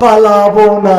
পালাবো না।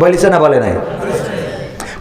বলিছে না বলে নাই?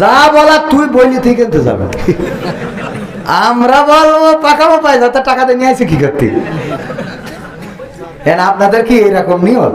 যা বলা তুই বইলি তুই কিনতে যাবে। আমরা বলব পাকামো পাই যাতে টাকা দিয়ে নিয়ে আসি কি করতে? আপনাদের কি এরকম নিয়ম?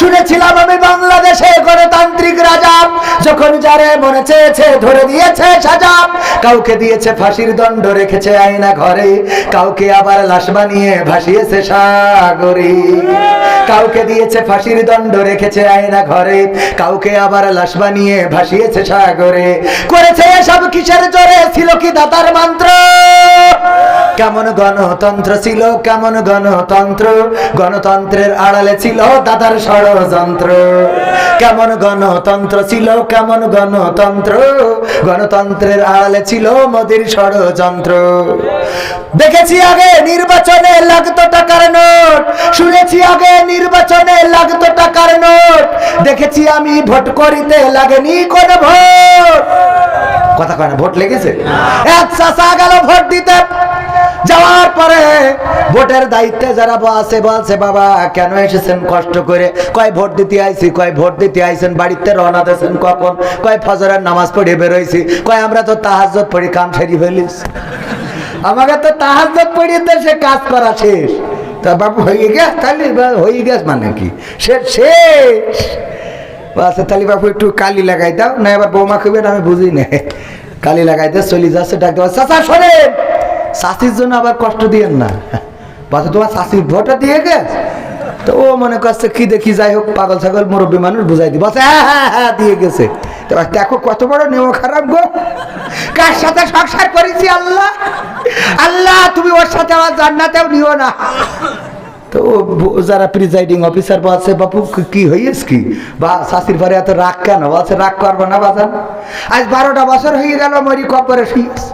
শুনেছিলাম আমি বাংলাদেশে গণতান্ত্রিক রাজা। যখন যারে মনে চেয়েছে, ধরে দিয়েছে সাজা কাউকে দিয়েছে ফাঁসির দণ্ড, রেখেছে আয়না ঘরে। কাউকে আবার লাশ বানিয়ে ভাসিয়েছে সাগরে। কাউকে দিয়েছে ফাঁসির দণ্ড, রেখেছে আয়না ঘরে। কাউকে আবার লাশ বানিয়ে ভাসিয়েছে সাগরে। করেছে এসব কিসের জোরে? ছিল কি দাতার মন্ত্র? কেমন গণতন্ত্র ছিল, কেমন গণতন্ত্র? গণতন্ত্রের আড়ালে ছিল দাদার ষড়যন্ত্র কেমন গণতন্ত্র ছিল, কেমন গণতন্ত্র? গণতন্ত্রের আড়ালে ছিল মোদির ষড়যন্ত্র। দেখেছি আগে নির্বাচনে লাগতো টাকার নোট। শুনেছি আগে নির্বাচনে লাগতো টাকার নোট। দেখেছি আমি ভোট করিতে লাগেনি কোন ভোট। কথা কয় না, ভোট লেগেছে? এক চাষা গেল ভোট দিতে। যাওয়ার পরে ভোটের দায়িত্বে যারা আছে, বলছে, বাবা, কেন এসেছেন কষ্ট করে? কয় ভোট দিতে আইছি, কয় ভোট দিতে আইছেন, বাড়িতে রওনা দিয়েছেন কখন? কয় ফজরের নামাজ পড়ে বেরোইছি, কয় আমরা তো তাহাজ্জত পড়ি কাম সেরি ফেলিস। আমাকে তো তাহাজ্জত পড়িয়ে সে কাজ করা শেষ। তা বাবু, হয়ে গেছ? তাহলে হয়ে গেছ মানে কি? সে শেষ। আচ্ছা তাহলে বাবু, একটু কালি লাগাই দাও, না এবার বৌমা খুবে আমি বুঝি না কালি লাগাই দিয়ে চলে যাচ্ছে ডাকতে চাচা, শোনেন! শাশির জন্য আবার কষ্ট দিয়েন না। বাচ্চা তোমার শাশির ভোটটা দিয়ে গেছে? তো ও মনে করছে, কি দেখি, যাই হোক, পাগল ছাগল, মুরব্বী মানুষ, বুঝাই দিব হ্যাঁ হ্যাঁ হ্যাঁ দিয়ে গেছে। দেখো কত বড় নেও খারাপ গো। কার সাথে সংসার করেছি আল্লাহ? আল্লাহ, তুমি ওর সাথে আমার জান্নাতেও নিও না। তো যারা প্রিজাইডিং অফিসার বলছে বাপু, কি- হইয়েছ কি? বা শাশির পরে এত রাগ কেন? বলছে, রাগ করব না, বাজান। আজ বারোটা বছর হয়ে গেল, মরি কপরে শুয়েছ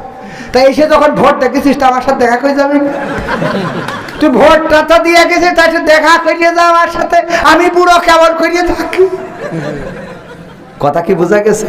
তা এসে যখন ভোট দেখেছিস আমার সাথে দেখা করে যাবি? তুই ভোটটা তো দিয়ে গেছে তাই সে দেখা করিয়ে যা আমার সাথে। আমি বুড়ো কেমন করিয়ে থাকি? কথা কি বোঝা গেছে?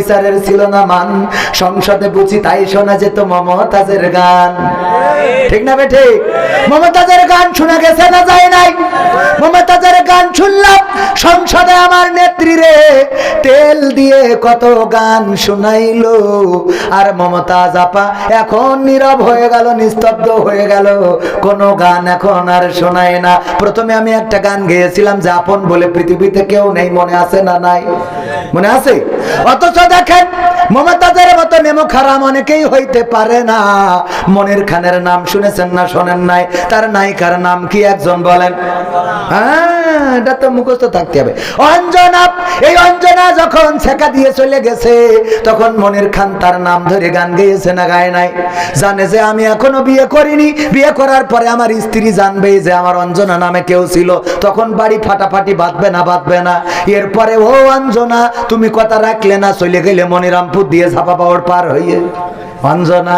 বিচারের ছিল না মান। সংসদে বুঝি তাই শোনা যেত মমতাজের গান। ঠিক না বেঠে মমতাজের গান শোনা গেছে না যায় নাই? মমতাজের গান শুনলাম, সংসদে আমার নেত্রী রে, তেল দিয়ে কত গান শুনাইলো। আর মমতাজ আপা এখন নীরব হয়ে গেল, নিস্তব্ধ হয়ে গেল। কোনো গান এখন আর শোনায় না। প্রথমে আমি একটা গান গেয়েছিলাম যে আপন বলে পৃথিবীতে কেউ নেই, মনে আছে না নাই? মনে আছে? অথচ দেখেন, মমতাজের মতো নেমো খারাপ অনেকেই হইতে পারে না। মনির খানের নাম শুনেছেন না, শোনেন নাই? তার নায়িকার নাম কি একজন বলেন? হ্যাঁ তখন মনির খান তার নাম ধরে গান না গায় নাই? জানে যে আমি এখনও বিয়ে করিনি। বিয়ে করার পরে আমার স্ত্রী যে আমার অঞ্জনা নামে কেউ ছিল। তখন বাড়ি ফাটাফাটি বাঁধবে না না। এরপরে ও অঞ্জনা তুমি কথা রাখলে না চলে গেলে মনিরামপুর দিয়ে ঝাপা পাওয়ার পার হইয়ে। অঞ্জনা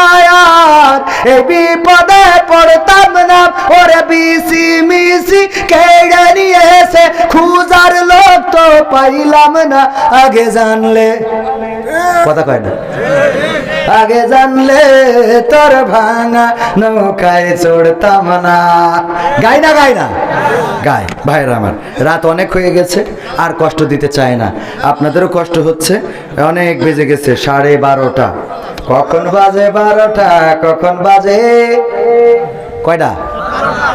আর এই বিপদে পড়তাম না ওরে বিসি মিসি কেড়ে নিয়েছে খুজার লোক তো পাইলাম না, আগে জানলে। কথা কয় না। আগে জানলে তোর ভাঙা নৌকায় চড়তাম না। গাই না গাই না। গায় ভাইরা আমার, রাত অনেক হয়ে গেছে, আর কষ্ট দিতে চায় না। আপনাদেরও কষ্ট হচ্ছে, অনেক বেজে গেছে, সাড়ে বারোটা। কখন বাজে বারোটা, কখন বাজে? কয়টা?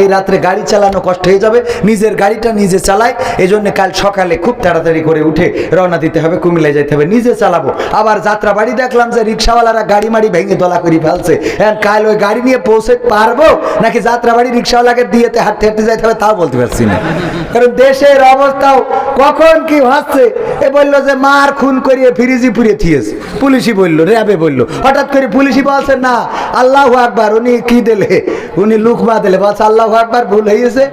এই রাত্রে গাড়ি চালানো কষ্ট হয়ে যাবে। নিজের গাড়িটা নিজে চালাই এই জন্য কাল সকালে খুব তাড়াতাড়ি করে উঠে রওনা দিতে হবে, কুমিল্লায় যেতে হবে, নিজে চালাবো। আবার যাত্রা বাড়ি দেখলাম যে রিক্সাওয়ালারা গাড়ি মাড়ি ভেঙে দলা করে ফেলছে। এখন কাল ওই গাড়ি নিয়ে পৌঁছে পারব, নাকি যাত্রা বাড়ি রিক্সাওয়ালাকে দিয়েতে হাঁটতে হাঁটতে যাইতে হবে তাও বলতে পারছি না। কারণ দেশের অবস্থাও কখন কি হচ্ছে এ বলল যে মার খুন করিয়ে ফিরিজি পুড়িয়ে থিয়েছে। পুলিশই বলল, র্যাবে বলল। হঠাৎ করে পুলিশই বলছে, না, আল্লাহ আকবার, উনি কি দিলে? উনি লুকমা দিলে। বলছে আল্লাহ একবার ভুল হয়েছে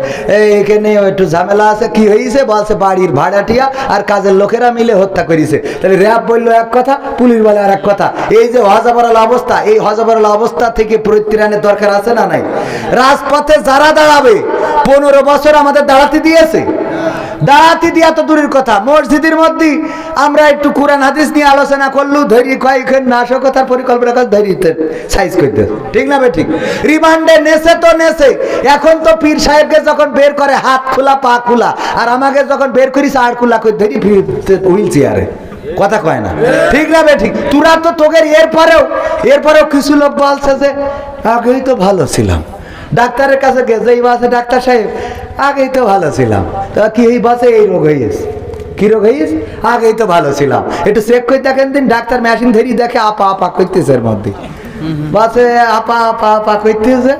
এখানে একটু ঝামেলা আছে। কি হয়েছে বলছে বাড়ির ভাড়াটিয়া আর কাজের লোকেরা মিলে হত্যা করেছে তাহলে র্যাব বলল এক কথা, পুলিশ বলে আর এক কথা। এই যে হজাবরাল অবস্থা, এই হজাবরাল অবস্থা থেকে পরিত্রাণের দরকার আছে না নাই? রাজপথে যারা দাঁড়াবে, পনেরো বছর আমাদের দাঁড়াতে দিয়েছে। দাঁড়াতে দিয়া তো দূরের কথা। মসজিদের মধ্যে আমরা একটু কোরআন হাদিস নিয়ে আলোচনা করলু, ধরি কয়েকক্ষণ নাশকতার পরিকল্পনা করে ধরিতে সাইজ করতে ঠিক না বে ঠিক? রিমান্ডে নেছে তো নেছে। এখন তো পীর সাহেবকে যখন বের করে, হাত খোলা, পা খোলা, আর আমাকে যখন বের করিস, আর খোলা করে ফিরতে হুইল চেয়ারে। কথা কয় না। ঠিক না ঠিক? তোরা তো তোকে এরপরেও এরপরেও কিছু লোক বলছে যে, আগেই তো ভালো ছিলাম। ডাক্তারের কাছে গেছে এই বাসে ডাক্তার সাহেব আগেই তো ভালো ছিলাম। তা কি এই বাসে এই রোগ হয়েছে কি রোগ হয়েছে আগেই তো ভালো ছিলাম। একটু চেক করে দেখেন দিন, ডাক্তার মেশিন ধরি দেখে আপা আপা করতেছে এর মধ্যে। বাসে আপা আপা আপা করতেছে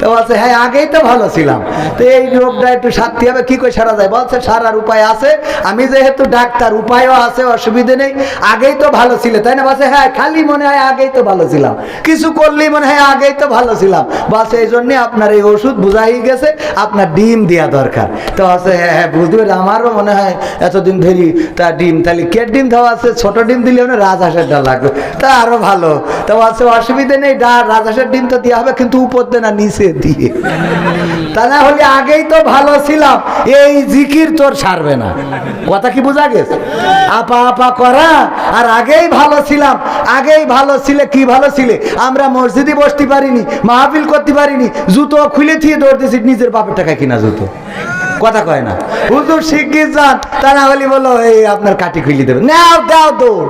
তো বলছে হ্যাঁ আগেই তো ভালো ছিলাম। তো এই রোগটা একটু সারতে হবে, কি করে সারা যায়? বলছে, সারার উপায় আছে। আমি যেহেতু ডাক্তার, উপায়ও আছে, অসুবিধে নেই। আগেই তো ভালো ছিল, তাই না? বলছে হ্যাঁ খালি মনে হয় আগেই তো ভালো ছিলাম। কিছু করলেই মনে হয় আগেই তো ভালো ছিলাম। বাস এই জন্যে আপনার এই ওষুধ বোঝাই গেছে, আপনার ডিম দেওয়া দরকার। তো আছে হ্যাঁ হ্যাঁ বুঝতে আমারও মনে হয় এতদিন ধরি তা ডিম, তাহলে কে ডিম দেওয়া আছে? ছোট ডিম দিলে মানে রাজহাঁসের ডাল লাগবে। তা আরও ভালো। তো আছে অসুবিধে নেই, ডা, রাজহাঁসের ডিম তো দেওয়া হবে, কিন্তু উপর দিয়ে না নিচে দিয়ে। তা হলে আগেই তো ভালো ছিলাম, এই জিকির তোর সারবে না। কথা কি বোঝা গেছে? আপা আপা করা, আর আগেই ভালো ছিলাম, আগেই ভালো ছিলে, কি ভালো ছিলে? আমরা মসজিদে বসতে পারিনি, মাহফিল করতে পারিনি, জুতো খুলে থিয়ে দৌড়তেছি নিজের বাপের টাকা কিনা জুতো। কথা কয় না। হুজুর শিগগির যান, তা না হলে বলো, এই আপনার কাটি খুলে দেবে নাও, দাও দৌড়।